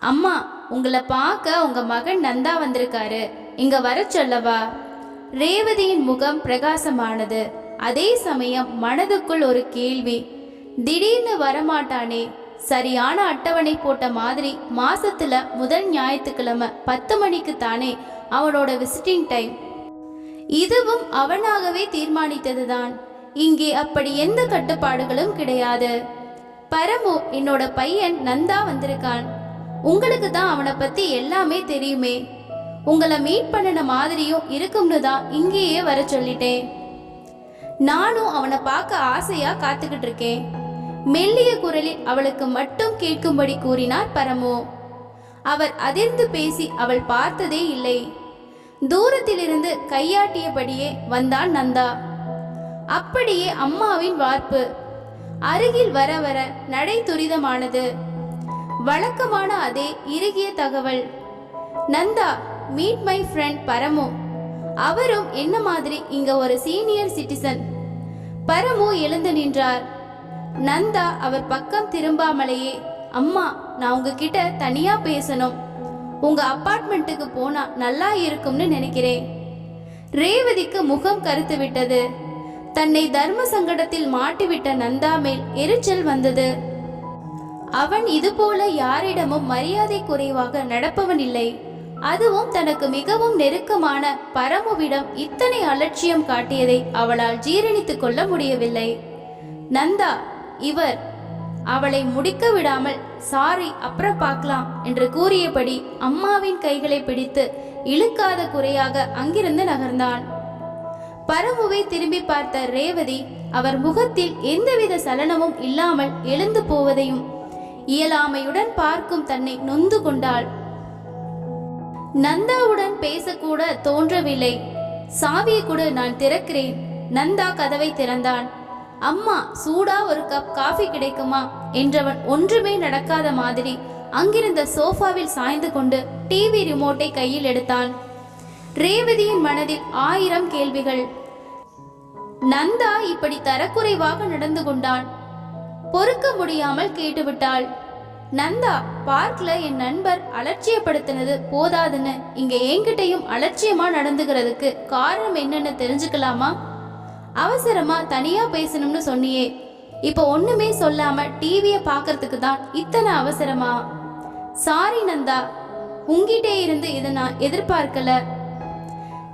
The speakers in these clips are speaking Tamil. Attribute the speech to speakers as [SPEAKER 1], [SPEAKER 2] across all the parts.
[SPEAKER 1] அம்மா உங்களை பார்க்க உங்க மகன் நந்தா வந்திருக்காரு. இங்க வர சொல்லவா? ரேவதியின் முகம் பிரகாசமானது. அதே சமயம் மனதுக்குள் ஒரு கேள்வி. திடீர்னு வரமாட்டானே. சரியான அட்டவணை போட்ட மாதிரி மாசத்துல முதல் ஞாயிற்றுக்கிழமை பத்து மணிக்கு தானே அவனோட விசிட்டிங் டைம் இதுவும் அவனாகவே தீர்மானித்ததுதான். இங்கே அப்படி எந்த கட்டுப்பாடுகளும் கிடையாது. பரமு என்னோட பையன் நந்தா வந்திருக்கான். உங்களுக்கு தான் அவனை பத்தி எல்லாமே தெரியுமே. உங்களை மீட் பண்ணின மாதிரியும் இருக்கும்னு தான் இங்கேயே வர சொல்லிட்டேன். நானும் அவனை பார்க்க ஆசையா காத்துக்கிட்டு இருக்கேன். மெல்லிய குரலில் அவளுக்கு மட்டும் கேட்கும்படி கூறினார் பரமு. அவர் அதிர்ந்து பேசி அவள் பார்த்ததே இல்லை. தூரத்திலிருந்து கையாட்டியபடியே வந்தான் நந்தா. அப்படியே அம்மாவின் வார்ப்பு. அருகில் வர வர நடை துரிதமானது. வழக்கமான அதே இறுகிய தகவல். Nanda meet my friend Paramu. அவரும் என்ன மாதிரி இங்க ஒரு சீனியர் சிட்டிசன் பரமு எழுந்து நின்றார். நந்தா அவர் பக்கம் திரும்பாமலேயே அம்மா நான் உங்ககிட்ட தனியா பேசணும். உங்க அப்பார்ட்மெண்ட்டுக்கு போனா நல்லா இருக்கும்னு நினைக்கிறேன். ரேவதிக்கு முகம் கருத்து விட்டது. தன்னை தர்ம சங்கடத்தில் மாட்டிவிட்ட நந்தா மேல் எரிச்சல் வந்தது. அவன் இதுபோல யாரிடமும் மரியாதை குறைவாக நடப்பவன் இல்லை. அதுவும் தனக்கு மிகவும் நெருக்கமான பரமுவிடம் இத்தனை அலட்சியம் காட்டியதை அவளால் ஜீரணித்துக் கொள்ள முடியவில்லை. நந்தா இவர் அவளை முடிக்க விடாமல் சாரி அப்புறம் பார்க்கலாம் என்று கூறியபடி அம்மாவின் கைகளை பிடித்து இழுக்காத குறையாக அங்கிருந்து நகர்ந்தான். பரமுவை திரும்பி பார்த்த ரேவதி அவர் முகத்தில் எந்தவித சலனமும் இல்லாமல் எழுந்து போவதையும் இயலாமையுடன் பார்க்கும் தன்னை நொந்து கொண்டாள். நந்தாவுடன் பேசக்கூட தோன்றவில்லை. சாவியை கூட நான் திறக்கிறேன். நந்தா கதவை திறந்தான் அம்மா சூடா ஒரு கப் காஃபி கிடைக்குமா? என்றவன் ஒன்றுமே நடக்காத மாதிரி அங்கிருந்த சோஃபாவில் சாய்ந்து கொண்டு டிவி ரிமோட்டை கையில் எடுத்தான் ரேவதியின் மனதில் ஆயிரம் கேள்விகள். நந்தா இப்படி தரக்குறைவாக நடந்து கொண்டான் பொறுக்க முடியாமல் கேட்டுவிட்டாள். நந்தா பார்க்ல என் நண்பர் அலட்சியப்படுத்தினது போதாதுன்னு இங்க என்கிட்டயும் அலட்சியமா நடந்துக்கிறதுக்கு காரணம் என்னன்னு தெரிஞ்சுக்கலாமா? அவசரமா தனியா பேசணும்னு சொன்னியே. இப்போ ஒண்ணுமே சொல்லாம டிவிய பார்க்கறதுக்கு தான் இத்தனை அவசரமா? சாரி நந்தா. உங்கிட்டே இருந்து இதை நான் எதிர்பார்க்கல.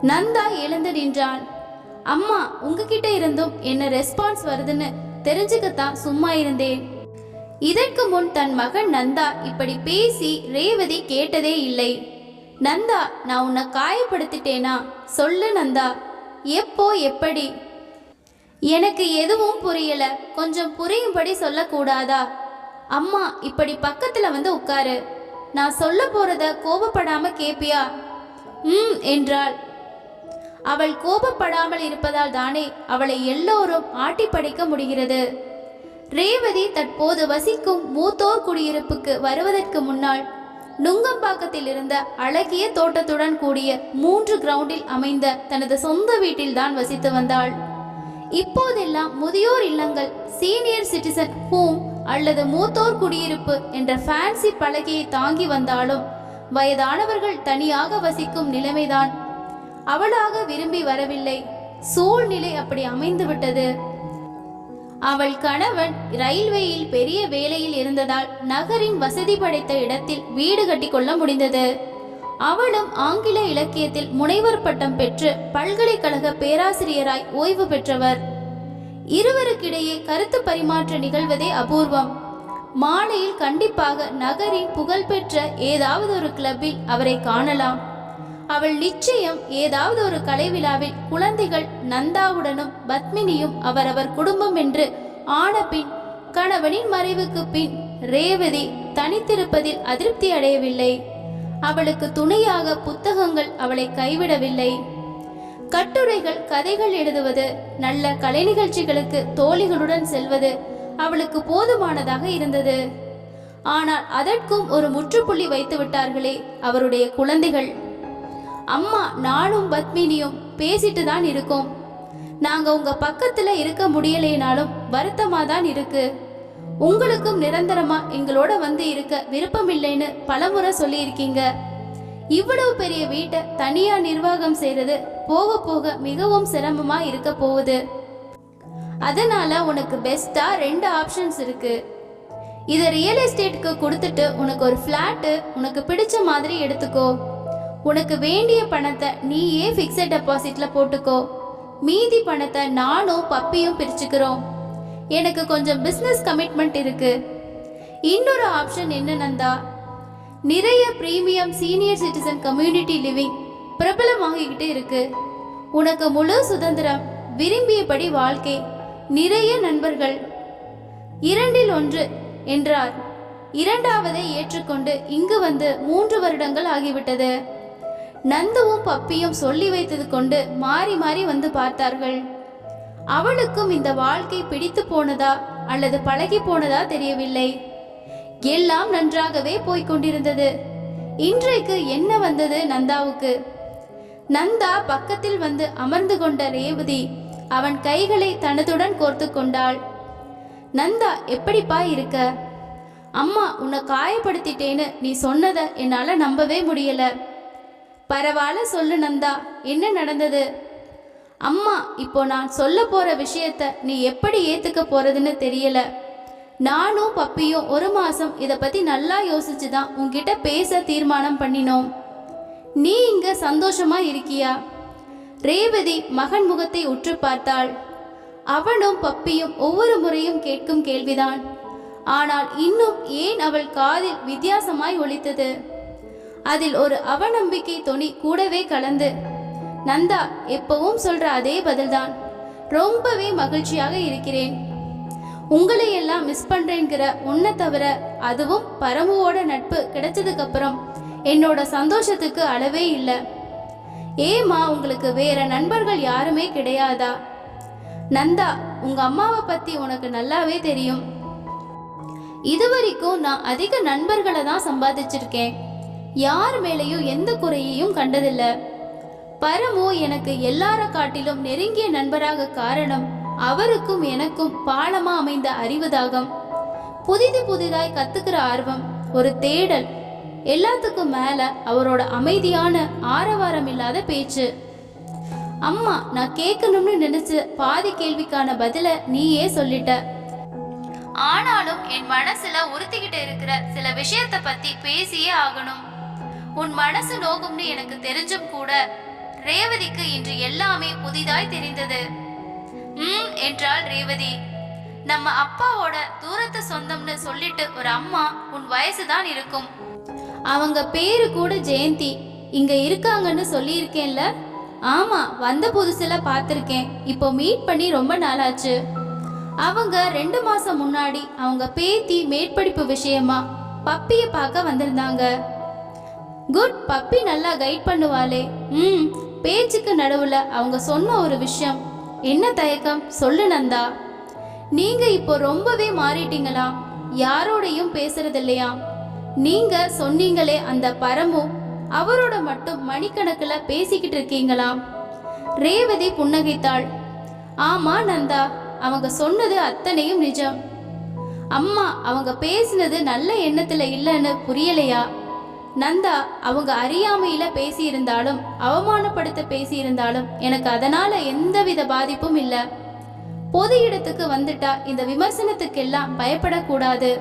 [SPEAKER 1] நந்தா எழுந்து நின்றான் அம்மா உங்ககிட்ட இருந்தும் என்ன ரெஸ்பான்ஸ் வருதுன்னு தெரிஞ்சுக்கத்தான் சும்மா இருந்தேன். இதற்கு முன் தன் மகன் நந்தா இப்படி பேசி ரேவதி கேட்டதே இல்லை. நந்தா நான் உன்னை காயப்படுத்திட்டேனா? சொல்லு நந்தா. எப்போ எப்படி? எனக்கு எதுவும் புரியல. கொஞ்சம் புரியும்படி சொல்லக்கூடாதா? அம்மா இப்படி பக்கத்துல வந்து உட்காரு. நான் சொல்ல போறத கோபப்படாம கேப்பியா? ம் என்றாள். அவள் கோபப்படாமல் இருப்பதால் தானே அவளை எல்லோரும் ஆட்டி படைக்க முடிகிறது. ரேவதி தற்போது வசிக்கும் மூத்தோர் குடியிருப்புக்கு வருவதற்கு முன்னால் நுங்கம்பாக்கத்தில் இருந்த அழகிய தோட்டத்துடன் கூடிய மூன்று கிரவுண்டில் அமைந்த தனது சொந்த வீட்டில்தான் வசித்து வந்தாள். இப்போதெல்லாம் முதியோர் இல்லங்கள் சீனியர் சிட்டிசன் ஹோம் அல்லது மூத்தோர் குடியிருப்பு என்ற ஃபேன்சி பலகையை தாங்கி வந்தாலும் வயதானவர்கள் தனியாக வசிக்கும் நிலைமைதான் அவளாக விரும்பி வரவில்லை. சூழ்நிலை அப்படி அமைந்து விட்டது அவள் கணவன் ரயில்வேயில் பெரிய வேலையில் இருந்ததால் நகரின் வசதி படைத்த இடத்தில் வீடு கட்டிக்கொள்ள முடிந்தது. அவளும் ஆங்கில இலக்கியத்தில் முனைவர் பட்டம் பெற்று பல்கலைக்கழக பேராசிரியராய் ஓய்வு பெற்றவர். இருவருக்கிடையே கருத்து பரிமாற்ற நிகழ்வதே அபூர்வம். மாலையில் கண்டிப்பாக நகரின் புகழ்பெற்ற ஏதாவது ஒரு கிளப்பில் அவரை காணலாம். அவள் நிச்சயம் ஏதாவது ஒரு கலை விழாவில் குழந்தைகள் நந்தாவுடனும் பத்மினியும் அவரவர் குடும்பம் என்று ஆன பின் கணவனின் மறைவுக்கு பின் ரேவதி தனித்திருப்பதில் அதிருப்தி அடையவில்லை. அவளுக்கு துணையாக புத்தகங்கள் அவளை கைவிடவில்லை. கட்டுரைகள் கதைகள் எழுதுவது நல்ல கலை நிகழ்ச்சிகளுக்கு தோழிகளுடன் செல்வது அவளுக்கு போதுமானதாக இருந்தது. ஆனால் அதற்கும் ஒரு முற்றுப்புள்ளி வைத்து விட்டார்களே அவருடைய குழந்தைகள். அம்மா நானும் பத்மினியும் பேசிட்டு தான் இருக்கோம். நாங்க உங்க பக்கத்துல இருக்க முடியலைனாலும் வருத்தமா தான் இருக்கு. உங்களுக்கும் நிரந்தரமா எங்களோட வந்து இருக்க விருப்பமில்லைன்னு பலமுறை சொல்லியிருக்கீங்க. இவ்வளவு பெரிய வீட்டை தனியா நிர்வாகம் செய்யறது போக போக மிகவும் சிரமமா இருக்க போகுது. அதனால உனக்கு பெஸ்டா ரெண்டு ஆப்ஷன்ஸ் இருக்கு. இதை ரியல் எஸ்டேட்டுக்கு கொடுத்துட்டு உனக்கு ஒரு ஃப்ளாட்டு உனக்கு பிடிச்ச மாதிரி எடுத்துக்கோ. உனக்கு வேண்டிய பணத்தை நீயே ஃபிக்ஸட் டெபாசிட்ல போட்டுக்கோ. மீதி பணத்தை நானும் பப்பியும் பிரிச்சுக்கிறோம். எனக்கு கொஞ்சம் பிஸ்னஸ் கமிட்மெண்ட் இருக்கு. இன்னொரு ஆப்ஷன் என்ன நந்தா? நிறைய premium senior citizen community living பிரபலமாகிக்கிட்டு இருக்கு. உனக்கு முழு சுதந்திரம் விரும்பியபடி வாழ்க்கை நிறைய நண்பர்கள். இரண்டில் ஒன்று என்றார். இரண்டாவதை ஏற்றுக்கொண்டு இங்கு வந்து மூன்று வருடங்கள் ஆகிவிட்டது. நந்துவும் பப்பியும் சொல்லி வைத்தது கொண்டு மாறி மாறி வந்து பார்த்தார்கள். அவளுக்கும் இந்த வாழ்க்கை பிடித்து போனதா அல்லது பழகி போனதா தெரியவில்லை. எல்லாம் நன்றாகவே போய்க் கொண்டிருந்தது. இன்றைக்கு என்ன வந்தது நந்தாவுக்கு? நந்தா பக்கத்தில் வந்து அமர்ந்து கொண்ட ரேவதி அவன் கைகளை தனதுடன் கோர்த்து கொண்டாள். நந்தா எப்படிப்பா இருக்க? அம்மா உன்னை காயப்படுத்திட்டேன்னு நீ சொன்னதை என்னால நம்பவே முடியல. பரவாயில்ல சொல்லு நந்தா. என்ன நடந்தது? அம்மா இப்போ நான் சொல்ல போற விஷயத்த நீ எப்படி ஏத்துக்க போறதுன்னு தெரியல. நானும் பப்பியும் ஒரு மாசம் இதை பத்தி நல்லா யோசிச்சு தான் உங்ககிட்ட பேச தீர்மானம் பண்ணினோம். நீ இங்க சந்தோஷமா இருக்கியா? ரேவதி மகன் முகத்தை உற்று பார்த்தாள். அவனும் பப்பியும் ஒவ்வொரு முறையும் கேட்கும் கேள்விதான். ஆனால் இன்னும் ஏன் அவள் காதில் வித்தியாசமாய் ஒழித்தது அதில் ஒரு அவநம்பிக்கை துணி கூடவே கலந்து நந்தா எப்பவும் சொல்ற அதே பதில்தான். ரொம்பவே மகிழ்ச்சியாக இருக்கிறேன். உங்களை எல்லாம் மிஸ் பண்றேங்கிற உன்னை தவிர அதுவும் பரமுவோட நட்பு கிடைச்சதுக்கு அப்புறம் என்னோட சந்தோஷத்துக்கு அளவே இல்லை. ஏமா உங்களுக்கு வேற நண்பர்கள் யாருமே கிடையாதா? நந்தா உங்க அம்மாவை பத்தி உனக்கு நல்லாவே தெரியும். இதுவரைக்கும் நான் அதிக நண்பர்களை தான் சம்பாதிச்சிருக்கேன். யார் மேலேயும் எந்த குறையையும் கண்டதில்ல. பரமு எனக்கு எல்லார காட்டிலும் நெருங்கிய நண்பராக காரணம் அவருக்கும் எனக்கும் பாலமா அமைந்த அறிவுதாகம் புதிது புதிதாய் கத்துக்கிற ஆர்வம் ஒரு தேடல் எல்லாத்துக்கும் மேல அவரோட அமைதியான ஆரவாரம் இல்லாத பேச்சு. அம்மா நான் கேட்கணும்னு நினைச்சு பாதி கேள்விக்கான பதில நீயே சொல்லிட்ட. ஆனாலும் என் மனசுல உறுத்திக்கிட்டு இருக்கிற சில விஷயத்த பத்தி பேசியே ஆகணும். உன் மனசு நோகும்னு எனக்கு தெரிஞ்சும் கூட ரேவதிக்கு இன்று எல்லாமே புதிதாய் தெரிந்தது. ம் என்றாள் ரேவதி. நம்ம அப்பாவோட தூரத்து சொந்தம்னு சொல்லிட்டு ஒரு அம்மா உன் வயசுதான் இருக்கும். அவங்க பேரு கூட ஜெயந்தி. இங்க இருக்காங்கன்னு சொல்லியிருக்கேன்ல? ஆமா வந்த புதுசுல பார்த்துருக்கேன். இப்போ மீட் பண்ணி ரொம்ப நாளாச்சு. அவங்க ரெண்டு மாசம் முன்னாடி அவங்க பேத்தி மேற்படிப்பு விஷயமா பப்பிய பார்க்க வந்திருந்தாங்க. குட் பப்பி நல்லா கைட் பண்ணுவாளே. ம் பேச்சுக்கு நடுவுல அவங்க சொன்ன ஒரு விஷயம். என்ன தயக்கம்? சொல்லு நந்தா. நீங்க இப்போ ரொம்பவே மாறிட்டீங்களா? யாரோடையும் பேசுறது இல்லையா நீங்க சொன்னீங்களே அந்த பரமு அவரோட மட்டும் மணிக்கணக்கில் பேசிக்கிட்டு இருக்கீங்களா? ரேவதி புன்னகைத்தாள். ஆமா நந்தா அவங்க சொன்னது அத்தனையும் நிஜம். அம்மா அவங்க பேசினது நல்ல எண்ணத்துல இல்லைன்னு புரியலையா? நந்தா அவங்க அறியாமையில பேசியிருந்தாலும் அவமானப்படுத்த பேசியிருந்தாலும் எனக்கு அதனால எந்தவித பாதிப்பும் இல்ல. பொது இடத்துக்கு வந்துட்டா இந்த விமர்சனத்துக்கெல்லாம் பயப்படக்கூடாது.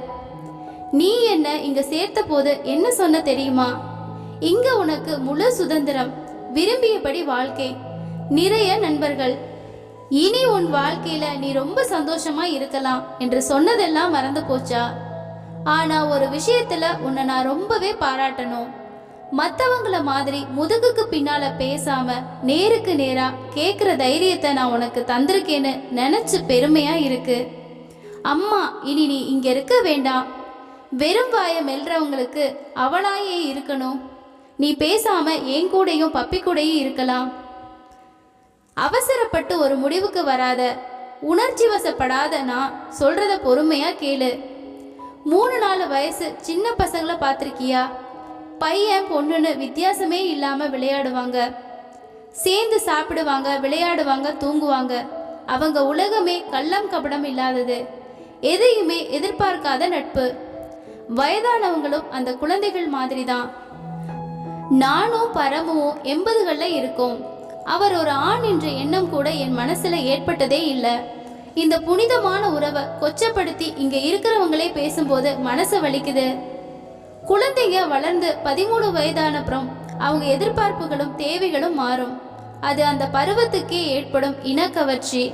[SPEAKER 1] நீ என்ன இங்க சேர்த்த போது என்ன சொன்ன தெரியுமா? இங்க உனக்கு முழு சுதந்திரம் விரும்பியபடி வாழ்க்கை. நிறைய நண்பர்கள் இனி உன் வாழ்க்கையில நீ ரொம்ப சந்தோஷமா இருக்கலாம் என்று சொன்னதெல்லாம் மறந்து போச்சா? ஆனா ஒரு விஷயத்துல உன்னை நான் ரொம்பவே பாராட்டணும். மத்தவங்கள மாதிரி முதுகுக்கு பின்னால பேசாம நேருக்கு நேரா கேக்குற தைரியத்தை நான் உனக்கு தந்திருக்கேன்னு நினைச்சு பெருமையா இருக்கு. அம்மா இனி நீ இங்க இருக்க வேண்டாம். வெறும் வாய மெல்றவங்களுக்கு அவளாயே இருக்கணும். நீ பேசாம என் கூடையும் பப்பி கூடையும் இருக்கலாம். அவசரப்பட்டு ஒரு முடிவுக்கு வராத உணர்ச்சி வசப்படாத நான் சொல்றத பொறுமையா கேளு. மூணு நாலு வயசு சின்ன பசங்களை பார்த்துருக்கியா? பையன் பொண்ணுன்னு வித்தியாசமே இல்லாமல் விளையாடுவாங்க. சேர்ந்து சாப்பிடுவாங்க விளையாடுவாங்க தூங்குவாங்க. அவங்க உலகமே கள்ளம் கபடம் இல்லாதது. எதையுமே எதிர்பார்க்காத நட்பு. வயதானவங்களும் அந்த குழந்தைகள் மாதிரி தான் நானும் பரமும் எண்பதுகளில் இருக்கோம். அவர் ஒரு ஆண் என்ற எண்ணம் கூட என் மனசில் ஏற்பட்டதே இல்லை. இந்த புனிதமான உறவை கொச்சப்படுத்தி இங்க இருக்கிறவங்களே பேசும்போது மனசு வலிக்குது. குழந்தைங்க வளர்ந்து பதிமூணு வயதானப்புறம் அவங்க எதிர்பார்ப்புகளும் தேவைகளும் மாறும். அது அந்த பருவத்துக்கே ஏற்படும் இனக்கவர்ச்சி.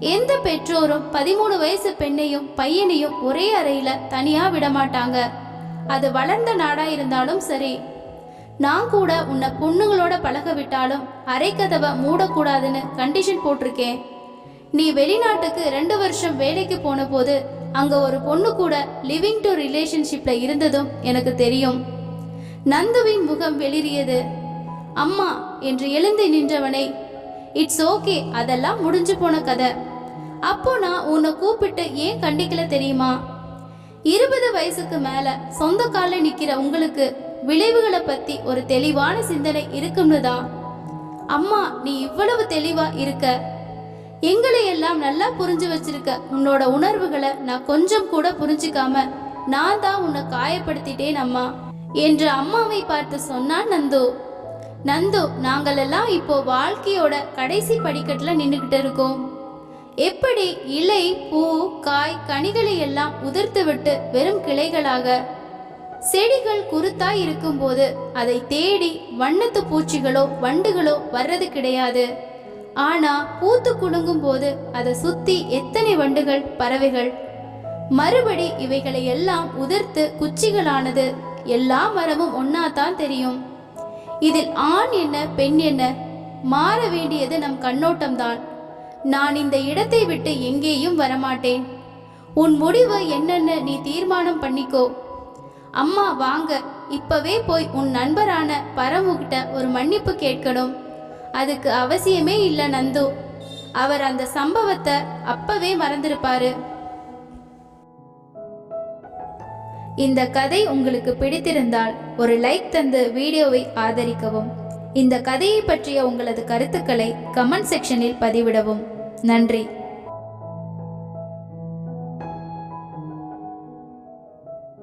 [SPEAKER 1] எந்த பெற்றோரும் பதிமூணு வயசு பெண்ணையும் பையனையும் ஒரே அறையில தனியா விடமாட்டாங்க. அது வளர்ந்த நாடா இருந்தாலும் சரி. நான் கூட உன்னை பொண்ணுங்களோட பழக விட்டாலும் அரைக்கதவை மூடக்கூடாதுன்னு கண்டிஷன் போட்டிருக்கேன். நீ வெளிநாட்டுக்கு ரெண்டு வருஷம் வேலைக்கு போன போது அங்க ஒரு பொண்ணு கூட லிவிங் டு ரிலேஷன்ஷிப்ல இருந்ததும் எனக்கு தெரியும். நந்துவின் முகம் வெளிரியது அம்மா என்று எழுந்து நின்றவனை இட்ஸ் ஓகே அதெல்லாம் முடிஞ்சு போன கதை. அப்போ நான் உன்னை கூப்பிட்டு ஏன் கண்டிக்கல தெரியுமா? இருபது வயசுக்கு மேல சொந்த கால நிக்கிற உங்களுக்கு விளைவுகளை பத்தி ஒரு தெளிவான சிந்தனை இருக்கும்னு தான் அம்மா நீ இவ்வளவு தெளிவா இருக்க எங்களை எல்லாம் நல்லா புரிஞ்சு வச்சிருக்க உன்னோட உணர்வுகளை நான் கொஞ்சம் கூட புரிஞ்சுக்காம நான் தான் உன்னை காயப்படுத்திட்டேன் அம்மா என்று அம்மாவை பார்த்து சொன்னான் நந்து. நந்து நாங்கள் எல்லாம் இப்போ வாழ்க்கையோட கடைசி படிக்கட்டுல நின்றுகிட்டு இருக்கோம். எப்படி இலை பூ காய் கனிகளை எல்லாம் உதிர்த்து விட்டு வெறும் கிளைகளாக செடிகள் குருத்தாய் இருக்கும்போது அதை தேடி வண்ணத்து பூச்சிகளோ வண்டுகளோ வர்றது கிடையாது. ஆனா பூத்து குலுங்கும் போது அதை சுத்தி எத்தனை வண்டுகள் பறவைகள்? மறுபடி இவைகளை எல்லாம் உதிர்த்து குச்சிகளானது. எல்லா மரமும் ஒன்னாதான் தெரியும். இதில் ஆண் என்ன பெண் என்ன? மாற வேண்டியது நம் கண்ணோட்டம்தான். நான் இந்த இடத்தை விட்டு எங்கேயும் வரமாட்டேன். உன் முடிவு என்னன்னு நீ தீர்மானம் பண்ணிக்கோ. அம்மா வாங்க. இப்பவே போய் உன் நண்பரான பரமுகிட்ட ஒரு மன்னிப்பு கேட்கணும். அதுக்கு அவசியமே இல்லை நந்து. அவர் அந்த சம்பவத்தை அப்பவே மறந்திருப்பாரு. இந்த கதை உங்களுக்கு பிடித்திருந்தால் ஒரு லைக் தந்து வீடியோவை ஆதரிக்கவும். இந்த கதையை பற்றிய உங்களது கருத்துக்களை கமெண்ட் செக்ஷனில் பதிவிடவும். நன்றி.